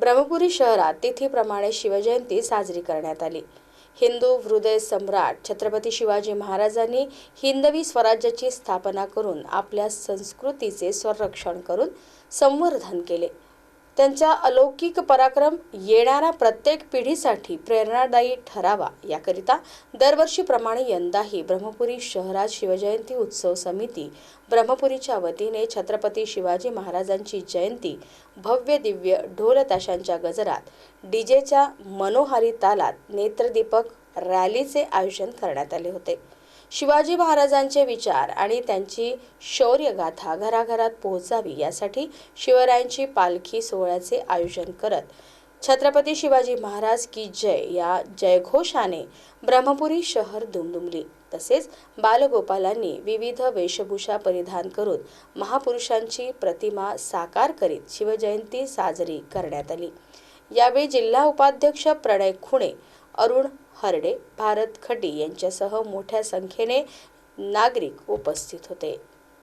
ब्रह्मपुरी शहरात तिथीप्रमाणे शिवजयंती साजरी करण्यात आली. हिंदू हृदय सम्राट छत्रपती शिवाजी महाराजांनी हिंदवी स्वराज्याची स्थापना करून आपल्या संस्कृतीचे संरक्षण करून संवर्धन केले. त्यांचा अलौकिक पराक्रम येणाऱ्या प्रत्येक पिढीसाठी प्रेरणादायी ठरावा. याकरिता दरवर्षीप्रमाणे यंदाही ब्रह्मपुरी शहरात शिवजयंती उत्सव समिती ब्रह्मपुरीच्या वतीने छत्रपती शिवाजी महाराजांची जयंती भव्य दिव्य ढोलताशांच्या गजरात डीजेच्या मनोहारी तालात नेत्रदीपक रॅलीचे आयोजन करण्यात आले होते. शिवाजी महाराजांचे विचार आणि त्यांची शौर्यगाथा घराघरात पोहोचावी यासाठी शिवरायांची पालखी सोहळ्याचे आयोजन करत छत्रपती शिवाजी महाराज की जय या जयघोषाने ब्रह्मपुरी शहर दुमदुमली. तसेच बालगोपालांनी विविध वेशभूषा परिधान करून महापुरुषांची प्रतिमा साकार करीत शिवजयंती साजरी करण्यात आली. यावेळी जिल्हा उपाध्यक्ष प्रणय खुणे अरुण हरडे भारत खटी यांच्यासह मोठ्या संख्येने नागरिक उपस्थित होते.